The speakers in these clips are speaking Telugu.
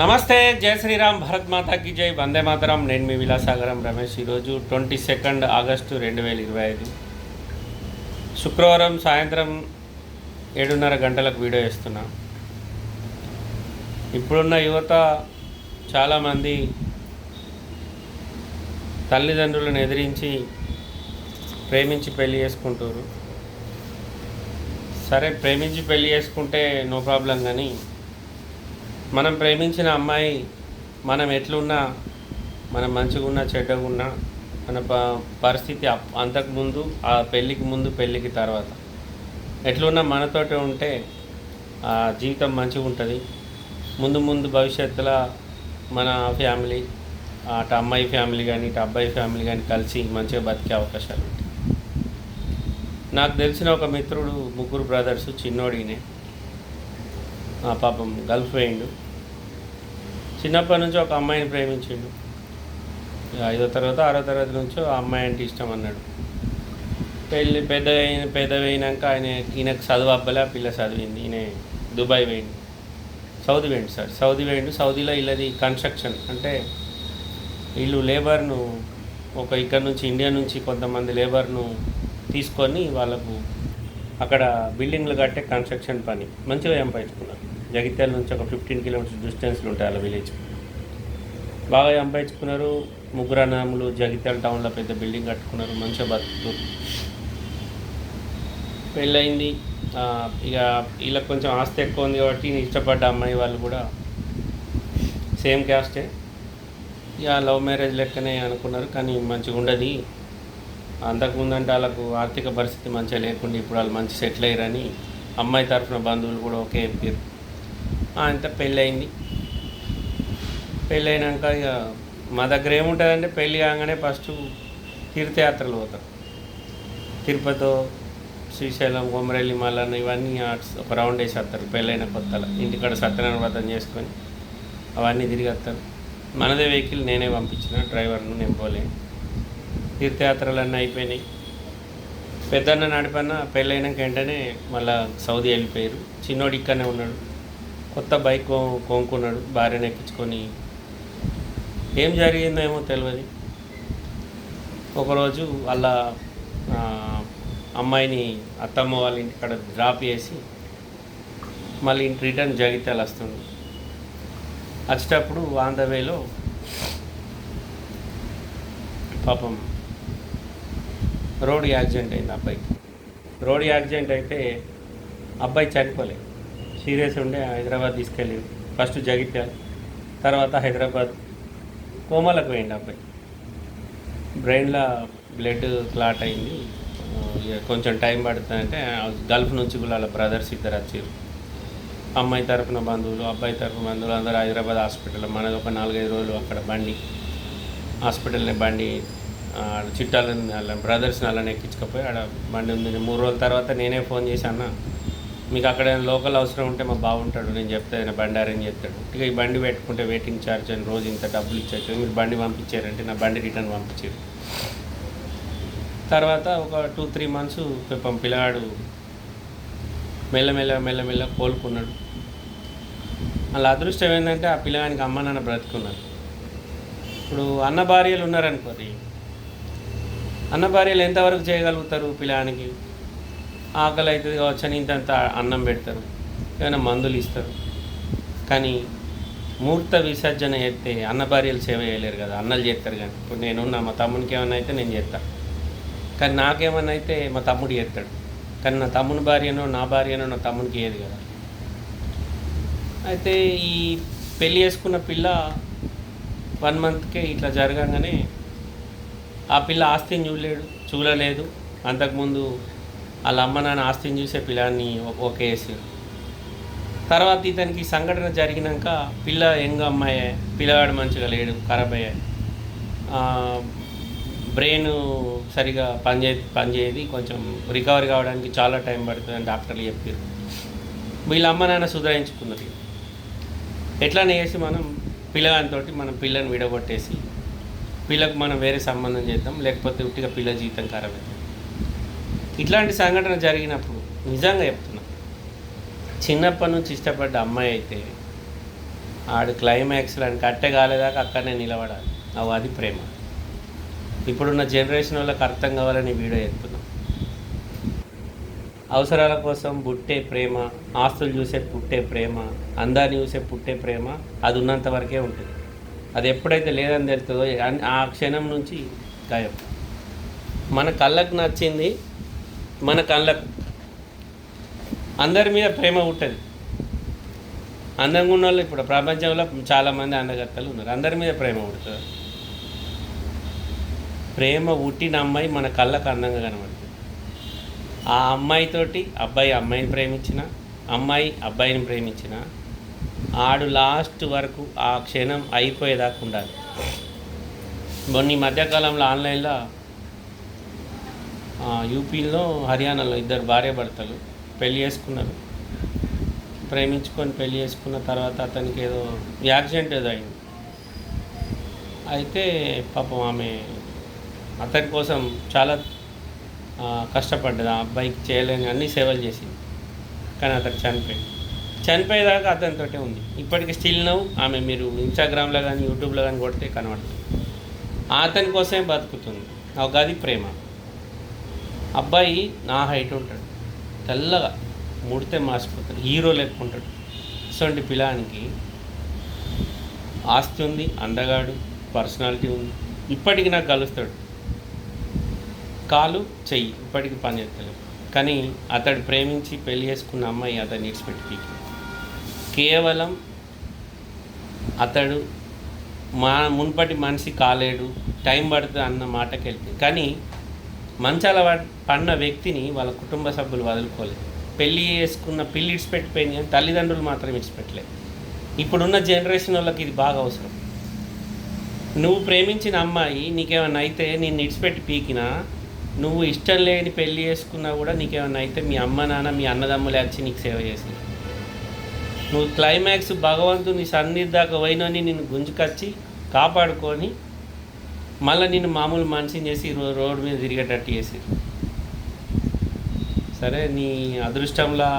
నమస్తే జయ శ్రీరామ్ భరత్ మాతాకి జై వందే మాతరం. నేను మీ విలాసాగరం రమేష్ ఈరోజు ట్వంటీ సెకండ్ ఆగస్టు రెండు వేల ఇరవై ఐదు. శుక్రవారం సాయంత్రం ఏడున్నర గంటలకు వీడియో వేస్తున్నా ఇప్పుడున్న యువత చాలామంది తల్లిదండ్రులను ఎదిరించి ప్రేమించి పెళ్ళి చేసుకుంటారు. సరే ప్రేమించి పెళ్ళి చేసుకుంటే నో ప్రాబ్లం కానీ మనం ప్రేమించిన అమ్మాయి మనం ఎట్లున్నా మనం మంచిగా ఉన్నా చెడ్డగా ఉన్నా మన ప పరిస్థితి అంతకుముందు ఆ పెళ్ళికి ముందు పెళ్ళికి తర్వాత. ఎట్లున్నా మనతోటి ఉంటే ఆ జీవితం మంచిగా ఉంటుంది ముందు ముందు భవిష్యత్తులో మన ఫ్యామిలీ అటు అమ్మాయి ఫ్యామిలీ కానీ ఇటు అబ్బాయి ఫ్యామిలీ కానీ కలిసి మంచిగా బతికే అవకాశాలు ఉంటాయి. నాకు తెలిసిన ఒక మిత్రుడు ముగ్గురు బ్రదర్స్ చిన్నోడినే. ఆ పాపం గల్ఫ్ వేయండు చిన్నప్పటి నుంచి ఒక అమ్మాయిని ప్రేమించిండు. ఐదో తర్వాత ఆరో తరగతి నుంచి ఆ అమ్మాయి అంటే ఇష్టం అన్నాడు. పెళ్ళి పెద్ద అయిన పెద్దవైనాక అయినాక ఆయన ఈయనకు చదువు అబ్బలే ఆ పిల్ల చదివింది. ఈయన దుబాయ్ వేయండి సౌదీ వేయండి సార్. సౌదీ వేయండి సౌదీలో ఇల్లది కన్స్ట్రక్షన్. అంటే వీళ్ళు లేబర్ను ఒక ఇక్కడ నుంచి ఇండియా నుంచి కొంతమంది లేబర్ను తీసుకొని వాళ్ళకు అక్కడ బిల్డింగ్లు కట్టే కన్స్ట్రక్షన్ పని. మంచిగా సంపాదించుకున్నారు జగిత్యాల నుంచి ఒక ఫిఫ్టీన్ కిలోమీటర్స్ డిస్టెన్స్లో ఉంటాయి వాళ్ళ విలేజ్ బాగా సంపాదించుకున్నారు. ముగ్గురు అన్నములు జగిత్యాల టౌన్లో పెద్ద బిల్డింగ్ కట్టుకున్నారు. మంచిగా బతుకుతారు పెళ్ళయింది. ఇక వీళ్ళకి కొంచెం ఆస్తి ఎక్కువ ఉంది కాబట్టి ఇష్టపడ్డ అమ్మాయి వాళ్ళు కూడా సేమ్ క్యాస్టే ఇక లవ్ మ్యారేజ్ లెక్కనే అనుకున్నారు కానీ మంచిగా ఉండదు. అంతకుముందు అంటే వాళ్ళకు ఆర్థిక పరిస్థితి మంచిగా లేకుండా ఇప్పుడు వాళ్ళు మంచి సెటిల్ అయ్యారని అమ్మాయి తరఫున బంధువులు కూడా ఒకే చెప్పారు అంత పెళ్ళయింది. పెళ్ళైనాక ఇక మా దగ్గర ఏముంటుందంటే పెళ్ళి కాగానే ఫస్ట్ తీర్థయాత్రలు పోతారు తిరుపతి శ్రీశైలం కొమరల్లి మల్లన్న ఇవన్నీ ఆర్ట్స్ ఒక రౌండ్ వేసి వస్తారు పెళ్ళైన కొత్తల. ఇంటికాడ సత్యనారాయణ వ్రతం చేసుకొని అవన్నీ తిరిగి వస్తారు. మనదే వెహికల్ నేనే పంపించిన డ్రైవర్ను నేను పోలే తీర్థయాత్రలన్నీ అయిపోయినాయి. పెద్దన్న నడిపన్న పెళ్ళైనాక వెంటనే మళ్ళా సౌదీ వెళ్ళిపోయారు. చిన్నోడు ఇక్కడనే ఉన్నాడు. కొత్త బైక్ కొనుక్కున్నాడు భార్యను ఎక్కించుకొని. ఏం జరిగిందో ఏమో తెలియదు ఒకరోజు వాళ్ళ అమ్మాయిని అత్తమ్మ వాళ్ళ ఇంటికాడ డ్రాప్ చేసి మళ్ళీ ఇంటి రిటర్న్ జగిత్యాల వస్తుంది. వచ్చేటప్పుడు ఆన్ ద వేలో పాపం రోడ్ యాక్సిడెంట్ అయింది అబ్బాయికి. రోడ్ యాక్సిడెంట్ అయితే అబ్బాయి చనిపోలే. సీరియస్ ఉండే హైదరాబాద్ తీసుకెళ్ళి ఫస్ట్ జగిత్యాల తర్వాత హైదరాబాద్. కోమలకు పోయింది అబ్బాయి. బ్రెయిన్లో బ్లడ్ క్లాట్ అయింది. ఇక కొంచెం టైం పడుతుందంటే గల్ఫ్ నుంచి కూడా వాళ్ళ బ్రదర్స్ ఇద్దరు వచ్చారు. అమ్మాయి తరఫున బంధువులు అబ్బాయి తరఫున బంధువులు అందరూ హైదరాబాద్ హాస్పిటల్ మనది ఒక నాలుగైదు రోజులు అక్కడ బండి హాస్పిటల్ని బండి చుట్టాలని వాళ్ళ బ్రదర్స్ని అలానే ఎక్కించుకపోయి ఆడ బండి ఉంది మూడు రోజుల తర్వాత నేనే ఫోన్ చేసి అన్న మీకు అక్కడ లోకల్ అవసరం ఉంటే మా బాగుంటాడు నేను చెప్తే ఆయన బండి అరేంజ్ చేస్తాడు. ఇక ఈ బండి పెట్టుకుంటే వెయిటింగ్ ఛార్జ్ అని రోజు ఇంత డబ్బులు ఇచ్చారు మీరు బండి పంపించారంటే నా బండి రిటర్న్ పంపించారు. తర్వాత ఒక టూ త్రీ మంత్స్ పాపం పిల్లగాడు మెల్లమెల్ల మెల్లమెల్ల కోలుకున్నాడు. వాళ్ళ అదృష్టం ఏంటంటే ఆ పిల్లగానికి అమ్మ నాన్న బ్రతుకున్నారు. ఇప్పుడు అన్న భార్యలు ఉన్నారనుకోరి అన్న భార్యలు ఎంతవరకు చేయగలుగుతారు పిల్లగానికి ఆకలి అవుతుంది కావచ్చు అని ఇంతంత అన్నం పెడతారు. ఏమైనా మందులు ఇస్తారు. కానీ మూర్త విసర్జన చేస్తే అన్న భార్యలు సేవ చేయలేరు కదా అన్నలు చేస్తారు కానీ. ఇప్పుడు నేను మా తమ్మునికి ఏమన్నా అయితే నేను చేస్తాను కానీ నాకేమన్నా అయితే మా తమ్ముడు చేస్తాడు. కానీ నా తమ్ముని భార్యనో నా భార్యనో నా తమ్మునికి ఏది కదా. అయితే ఈ పెళ్ళి చేసుకున్న పిల్ల వన్ మంత్కే ఇట్లా జరగగానే ఆ పిల్ల ఆస్తిని చూడలేడు చూడలేదు. అంతకుముందు వాళ్ళ అమ్మ నాన్న ఆస్తిని చూసే పిల్లాన్ని ఓకే వేసారు తర్వాత ఇతనికి సంఘటన జరిగినాక పిల్ల యంగ్ అమ్మాయి పిల్లగాడు మంచిగా లేడు ఖరాబ్ అయ్యాయి బ్రెయిన్ సరిగా పనిచే పనిచేయది కొంచెం రికవరీ కావడానికి చాలా టైం పడుతుందని డాక్టర్లు చెప్పారు వీళ్ళ అమ్మ నాన్న సుధారించుకున్నది ఎట్లానే చేసి మనం పిల్లగానితో మనం పిల్లని విడగొట్టేసి పిల్లకు మనం వేరే సంబంధం చేద్దాం లేకపోతే ఉట్టిగా పిల్ల జీవితం ఖరాబ్ అవుతుంది. ఇట్లాంటి సంఘటన జరిగినప్పుడు నిజంగా చెప్తున్నా. చిన్నప్పటి నుంచి ఇష్టపడ్డ అమ్మాయి అయితే ఆడు క్లైమాక్స్లో అని కట్టె కాలేదాకా అక్కడనే నిలబడాలి. అవు అది ప్రేమ. ఇప్పుడున్న జనరేషన్ వాళ్ళకి అర్థం కావాలని వీడియో చెప్తున్నాం అవసరాల కోసం పుట్టే ప్రేమ ఆస్తులు చూసే పుట్టే ప్రేమ అందాన్ని చూసే పుట్టే ప్రేమ అది ఉన్నంత వరకే ఉంటుంది. అది ఎప్పుడైతే లేదని తెలుస్తుందో ఆ క్షణం నుంచి గాయం. మన కళ్ళకు నచ్చింది మన కళ్ళకు. అందరి మీద ప్రేమ ఉంటుంది అందంగా ఉన్న వాళ్ళు ఇప్పుడు ప్రపంచంలో చాలామంది అందగత్తలు ఉన్నారు. అందరి మీద ప్రేమ పుడుతుంది. ప్రేమ పుట్టిన అమ్మాయి మన కళ్ళకు అందంగా కనబడుతుంది. ఆ అమ్మాయితోటి అబ్బాయి అమ్మాయిని ప్రేమించిన అమ్మాయి అబ్బాయిని ప్రేమించిన ఆడు లాస్ట్ వరకు ఆ క్షణం అయిపోయేదాకా ఉండాలి. మొన్న ఈ మధ్యకాలంలో ఆన్లైన్లో యూపీలో హర్యానాలో ఇద్దరు భార్య భర్తలు పెళ్ళి చేసుకున్నారు. ప్రేమించుకొని పెళ్ళి చేసుకున్న తర్వాత అతనికి ఏదో యాక్సిడెంట్ ఏదో అయింది. అయితే పాపం ఆమె అతని కోసం చాలా కష్టపడ్డది. ఆ అబ్బాయికి చేయలేని అన్ని సేవలు చేసింది. కానీ అతను చనిపోయింది చనిపోయేదాకా అతనితోటే ఉంది. ఇప్పటికి స్టిల్ నవ్వు ఆమె మీరు ఇన్స్టాగ్రామ్లో కానీ యూట్యూబ్లో కానీ కొడితే కనబడుతుంది. అతని కోసమే బతుకుతుంది. ఒక గది ప్రేమ. అబ్బాయి నా హైట్ ఉంటాడు. తెల్లగా ముడితే మాసిపోతాడు. హీరో లెక్క అటువంటి పిలానికి ఆస్తి ఉంది అందగాడు పర్సనాలిటీ ఉంది. ఇప్పటికి నాకు కలుస్తాడు. కాలు చెయ్యి. ఇప్పటికి పని చేస్తలేదు. కానీ అతడు ప్రేమించి పెళ్ళి చేసుకున్న అమ్మాయి అతను ఇడిచిపెట్టి కేవలం అతడు మా మున్పటి మనిషి కాలేడు టైం పడుతుంది అన్న మాటకి వెళ్తుంది కానీ మంచాల పడిన వ్యక్తిని వాళ్ళ కుటుంబ సభ్యులు వదులుకోలేదు. పెళ్ళి చేసుకున్న పెళ్ళి ఇడిచిపెట్టిపోయింది కానీ తల్లిదండ్రులు మాత్రం ఇడిచిపెట్టలేదు ఇప్పుడున్న జనరేషన్ వాళ్ళకి ఇది బాగా అవసరం. నువ్వు ప్రేమించిన అమ్మాయి నీకేమైనా అయితే నేను ఇడిచిపెట్టి పీకినా నువ్వు ఇష్టం లేని పెళ్ళి చేసుకున్నా కూడా నీకేమైనా అయితే మీ అమ్మ నాన్న మీ అన్నదమ్ములే వచ్చి నీకు సేవ చేసి నువ్వు క్లైమాక్స్ భగవంతుని సన్నిధి దాకా పోయినని నిన్ను గుంజుకొచ్చి కాపాడుకొని మళ్ళీ నిన్ను మామూలు మనిషిని చేసి రోడ్డు మీద తిరిగేటట్టు చేసి సరే నీ అదృష్టంలో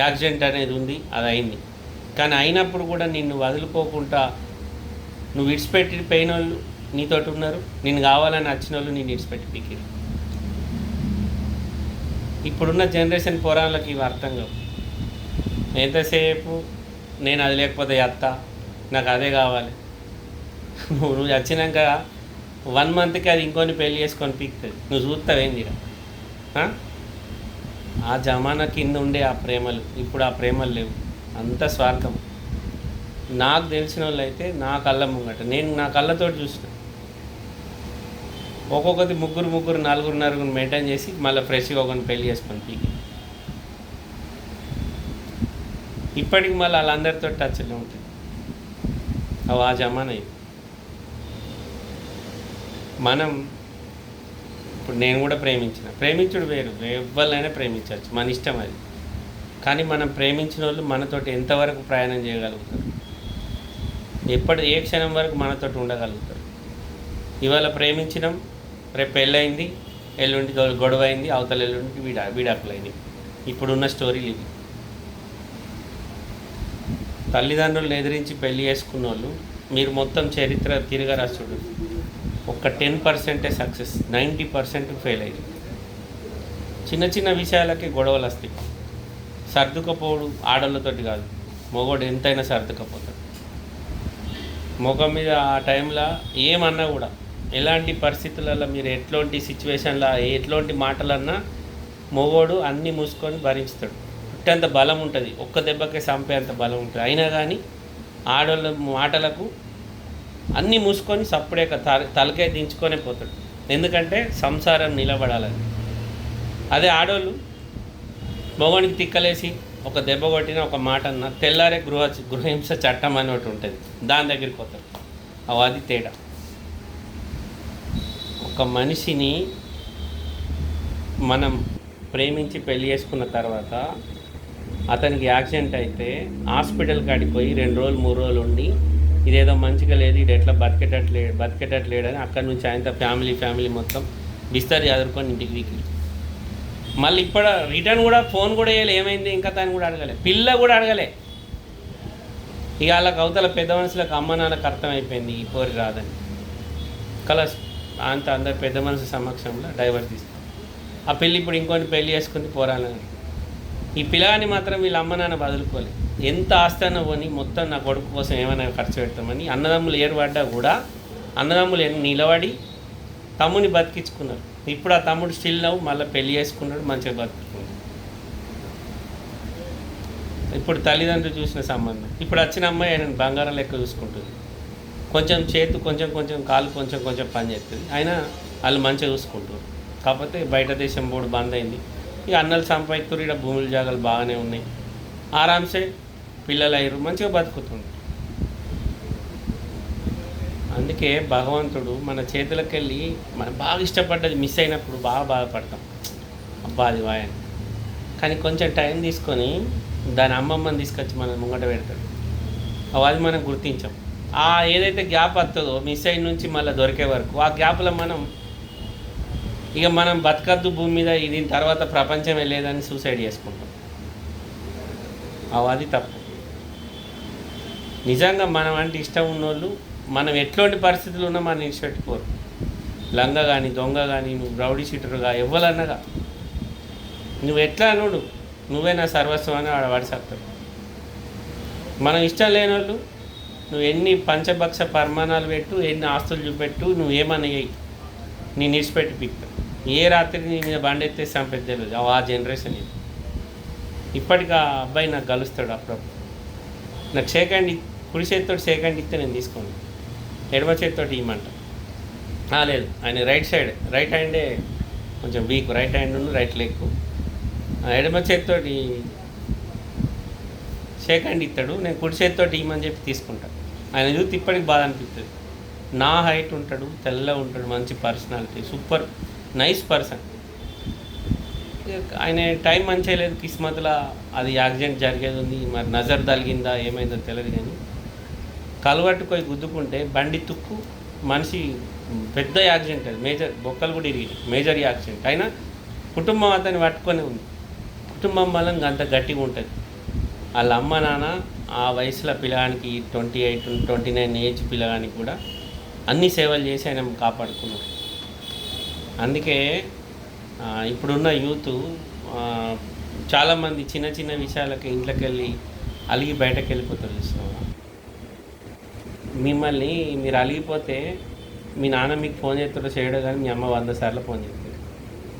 యాక్సిడెంట్ అనేది ఉంది అది అయింది. కానీ అయినప్పుడు కూడా నిన్ను వదులుకోకుండా నువ్వు విడిచిపెట్టి పోయిన వాళ్ళు నీతోటి ఉన్నారు. నేను కావాలని వచ్చిన వాళ్ళు నేను విడిచిపెట్టి పీకిరు ఇప్పుడున్న జనరేషన్ పోరాళ్ళకి ఇవి అర్థం కావు. ఎంతసేపు నేను అది లేకపోతే అత్త నాకు అదే కావాలి. నువ్వు నువ్వు వచ్చినాక వన్ మంత్కి అది ఇంకొని పెళ్ళి చేసుకొని పీక్తుంది. నువ్వు చూస్తావేంది ఈడ? ఆ? జమానా కింద ఉండే ఆ ప్రేమలు ఇప్పుడు ఆ ప్రేమలు లేవు. అంత స్వార్థం. నాకు తెలిసిన వాళ్ళు అయితే నా కళ్ళ ముంగట నేను నా కళ్ళతోటి చూసిన. ఒక్కొక్కటి ముగ్గురు ముగ్గురు నలుగురు నలుగురు మెయింటైన్ చేసి మళ్ళీ ఫ్రెష్గా ఒకరిని పెళ్ళి చేసుకొని పీకి. ఇప్పటికి మళ్ళీ వాళ్ళందరితో టచ్లో ఉంటుంది అవి ఆ జమానా మనం ఇప్పుడు నేను కూడా ప్రేమించిన. ప్రేమించుడు వేరు. ఎవరినైనా ప్రేమించవచ్చు. మన ఇష్టం అది. కానీ మనం ప్రేమించిన వాళ్ళు మనతోటి ఎంతవరకు ప్రయాణం చేయగలుగుతారు? ఎప్పటి ఏ క్షణం వరకు మనతోటి ఉండగలుగుతారు? ఇవాళ ప్రేమించినాం రేపు పెళ్ళయింది ఎల్లుండి గొడవ అయింది అవతల ఎల్లుండికి వీడా వీడాకులైంది. ఇప్పుడున్న స్టోరీలు ఇవి. తల్లిదండ్రులను ఎదిరించి పెళ్ళి చేసుకున్న వాళ్ళు మీరు మొత్తం చరిత్ర తిరగరాస్తుడు ఒక టెన్ పర్సెంటే సక్సెస్ నైంటీ పర్సెంట్ ఫెయిల్ అయ్యింది చిన్న చిన్న విషయాలకి గొడవలు వస్తాయి. సర్దుకపోవడం ఆడళ్ళతోటి కాదు. మగవాడు ఎంతైనా సర్దుకపోతాడు. ముఖం మీద ఆ టైంలో ఏమన్నా కూడా ఎలాంటి పరిస్థితులలో మీరు ఎట్లాంటి సిచ్యువేషన్లో ఎట్లాంటి మాటలన్నా మొగోడు అన్నీ మూసుకొని భరించుతాడు. పుట్టేంత బలం ఉంటుంది. ఒక్క దెబ్బకే చంపేంత బలం ఉంటుంది. అయినా కానీ ఆడవాళ్ళ మాటలకు అన్నీ మూసుకొని సప్పుడే తలకే దించుకొనే పోతాడు. ఎందుకంటే సంసారం నిలబడాలని. అదే ఆడవాళ్ళు మొగనికి తిక్కలేసి ఒక దెబ్బ కొట్టిన ఒక మాట అన్న తెల్లారే గృహ గృహహింస చట్టం అని ఒకటి ఉంటుంది. దాని దగ్గరికి పోతారు అవి అది తేడా. ఒక మనిషిని మనం ప్రేమించి పెళ్ళి చేసుకున్న తర్వాత అతనికి యాక్సిడెంట్ అయితే హాస్పిటల్ కాడికి పోయి రెండు రోజులు మూడు రోజులు ఉండి ఇదేదో మంచిగా లేదు ఇది ఎట్లా బతికేటట్లే బతికేటట్లేడని అక్కడి నుంచి ఆయనతో ఫ్యామిలీ ఫ్యామిలీ మొత్తం బిస్తర్ చదువుకొని ఇంటికి మళ్ళీ ఇప్పుడు రిటర్న్ కూడా ఫోన్ కూడా వేయలే ఏమైంది? ఇంకా తను కూడా అడగలే. పిల్ల కూడా అడగలే. ఇక వాళ్ళకి అవతల పెద్ద మనుషులకు అమ్మ నాన్నకు అర్థమైపోయింది ఈ పోరి రాదని. కలస్ అంత అందరు పెద్ద మనుషుల సమక్షంలో డైవర్స్ తీస్తాం ఆ పెళ్ళి ఇప్పుడు ఇంకొని పెళ్ళి చేసుకుని పోరాలని ఈ పిల్లగాని మాత్రం వీళ్ళ అమ్మ నాన్న వదులుకోలేదు ఎంత ఆస్థాన పోని మొత్తం నా కొడుకు కోసం ఏమైనా ఖర్చు పెడతామని అన్నదమ్ములు ఏర్పడ్డా కూడా అన్నదమ్ములు నిలబడి తమ్ముని బతికించుకున్నారు. ఇప్పుడు ఆ తమ్ముడు స్టిల్ నవ్వు మళ్ళీ పెళ్ళి చేసుకున్నాడు మంచిగా బతుకున్నాడు ఇప్పుడు తల్లిదండ్రులు చూసిన సంబంధం. ఇప్పుడు వచ్చిన అమ్మాయి ఆయన బంగారం లెక్క చూసుకుంటుంది. కొంచెం చేతు కొంచెం కొంచెం కాలు కొంచెం కొంచెం పని చేస్తుంది. అయినా వాళ్ళు మంచిగా చూసుకుంటారు కాకపోతే బయట దేశం బోర్డు బంద్ అయింది. ఇక అన్నలు సంపాదిస్తారు ఇక్కడ భూముల జాగాలు బాగానే ఉన్నాయి. ఆరామ్సే పిల్లలు అయ్యారు మంచిగా బతుకుతుంది. అందుకే భగవంతుడు మన చేతులకు వెళ్ళి మనం బాగా ఇష్టపడ్డది మిస్ అయినప్పుడు బాగా బాధపడతాం. అబ్బా అది వాయని. కానీ కొంచెం టైం తీసుకొని దాని అమ్మమ్మని తీసుకొచ్చి మనం ముంగట పెడతాడు. అది మనం గుర్తించాం. ఆ ఏదైతే గ్యాప్ వస్తుందో మిస్ అయిన నుంచి మళ్ళీ దొరికే వరకు ఆ గ్యాప్లో మనం ఇక మనం బతకద్దు భూమి మీద దీని తర్వాత ప్రపంచమే లేదని సూసైడ్ చేసుకుంటాం. అవి అది తప్పు. నిజంగా మనం అంటే ఇష్టం ఉన్నోళ్ళు మనం ఎట్లాంటి పరిస్థితులు ఉన్నా మనం ఇష్టపెట్టుకోరు లంగ కానీ దొంగ కానీ నువ్వు రౌడీ షీటర్గా ఇవ్వాలన్నగా నువ్వు ఎట్లా అనుడు నువ్వే నా సర్వస్వం అని వాడు వాడిసేస్తాడు మనం ఇష్టం లేని వాళ్ళు నువ్వు ఎన్ని పంచభక్ష పరిమాణాలు పెట్టు ఎన్ని ఆస్తులు చూపెట్టు నువ్వు ఏమన్నా నీ నిడిచిపెట్టి పిక్తా ఏ రాత్రి నీ మీద బండెత్తే సంపెద్ద తెలియదు ఆ జనరేషన్ ఇది. ఇప్పటికి ఆ అబ్బాయి నాకు కలుస్తాడు అప్పుడప్పుడు. నాకు షేక్ హ్యాండ్ కుడి చేతితో షేక్ హ్యాండ్ ఇస్తే నేను తీసుకోను. ఎడమ చేతితో ఇవ్వమంట ఆ, లేదు ఆయన రైట్ సైడ్ రైట్ హ్యాండే కొంచెం weak right hand right leg ఎడమ చేతితో షేక్ హ్యాండ్ ఇస్తాడు నేను కుడి చేతితో ఇమ్మని చెప్పి తీసుకుంటా. ఆయన చూస్తే ఇప్పటికి బాధ అనిపిస్తుంది. నా హైట్ ఉంటాడు తెల్ల ఉంటాడు మంచి పర్సనాలిటీ సూపర్ నైస్ పర్సన్ ఆయన టైం మంచిగా లేదు కిస్మత్లో అది యాక్సిడెంట్ జరిగేది ఉంది మరి నజర్ తలిగిందా ఏమైందో తెలియదు కానీ కలవట్టు పోయి గుద్దుకుంటే బండి తుక్కు మనిషి పెద్ద యాక్సిడెంట్ అది. మేజర్ బొక్కలు కూడా ఇరిగి మేజర్ యాక్సిడెంట్. అయినా కుటుంబం అతన్ని పట్టుకొని ఉంది. కుటుంబం వల్ల అంత గట్టిగా ఉంటుంది. వాళ్ళ అమ్మ నాన్న ఆ వయసులో పిల్లగానికి twenty eight twenty nine age పిల్లగానికి కూడా అన్ని సేవలు చేసి ఆయన కాపాడుకున్నారు అందుకే ఇప్పుడున్న యూత్ చాలామంది చిన్న చిన్న విషయాలకి ఇంట్లోకి వెళ్ళి అలిగి బయటకు వెళ్ళిపోతారు చూస్తున్నాం మిమ్మల్ని మీరు అలిగిపోతే మీ నాన్న మీకు ఫోన్ చేస్తాడో చేయడో కానీ మీ అమ్మ వంద సార్లు ఫోన్ చేస్తుంది.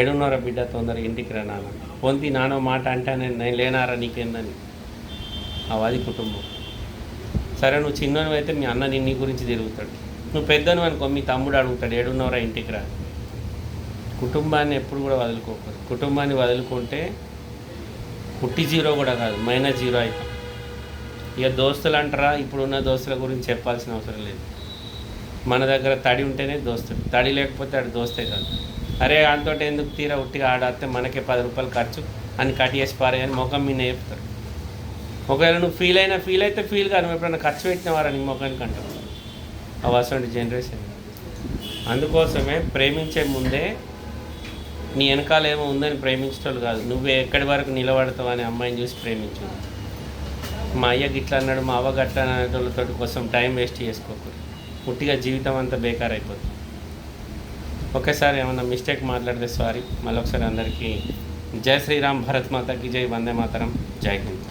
ఎడున్నారా బిడ్డ తొందరగా ఇంటికి రా నాన్న. పొంతి నాన్న మాట అంటే నేను లేనారా నీకేందని. అది కుటుంబం. సరే నువ్వు చిన్నవి అయితే మీ అన్న నిన్ని గురించి తిరుగుతాడు. నువ్వు పెద్దను అనుకో మీ తమ్ముడు అడుగుతాడు ఏడున్నవరా ఇంటికి రా. కుటుంబాన్ని ఎప్పుడు కూడా వదులుకోకూడదు. కుటుంబాన్ని వదులుకుంటే పుట్టి జీరో కూడా కాదు మైనస్ జీరో అవుతాం ఇక దోస్తులు అంటారా? ఇప్పుడున్న దోస్తుల గురించి చెప్పాల్సిన అవసరం లేదు. మన దగ్గర తడి ఉంటేనే దోస్తుడు తడి లేకపోతే ఆడు దోస్తే కాదు. అరే దాంతో ఎందుకు తీరా ఉట్టిగా ఆడాస్తే మనకే పది రూపాయలు ఖర్చు అని కట్ చేసి పారే అని ముఖం మీద చెప్తారు. ఒకవేళ నువ్వు ఫీల్ అయినా ఫీల్ అయితే ఫీల్ కాదు. నువ్వు ఎప్పుడైనా ఖర్చు పెట్టినవారా నీ ముఖానికి అంటారు అవసరం జనరేషన్ అందుకోసమే ప్రేమించే ముందే నీ వెనకాల ఏమో ఉందని ప్రేమించటోళ్ళు కాదు. నువ్వు ఎక్కడి వరకు నిలబడతావు అనే అమ్మాయిని చూసి ప్రేమించు. మా అయ్య గిట్లా అన్నాడు మా అవ్వ గట్లా అనేటోళ్ళతో కోసం టైం వేస్ట్ చేసుకోకూడదు పుట్టిగా జీవితం అంతా బేకార్ అయిపోతుంది ఒకేసారి ఏమన్నా మిస్టేక్ మాట్లాడితే సారీ. మళ్ళీ ఒకసారి అందరికీ జై శ్రీరామ్ భరత్ మాతకి జై వందే మాతరం జై హింద్.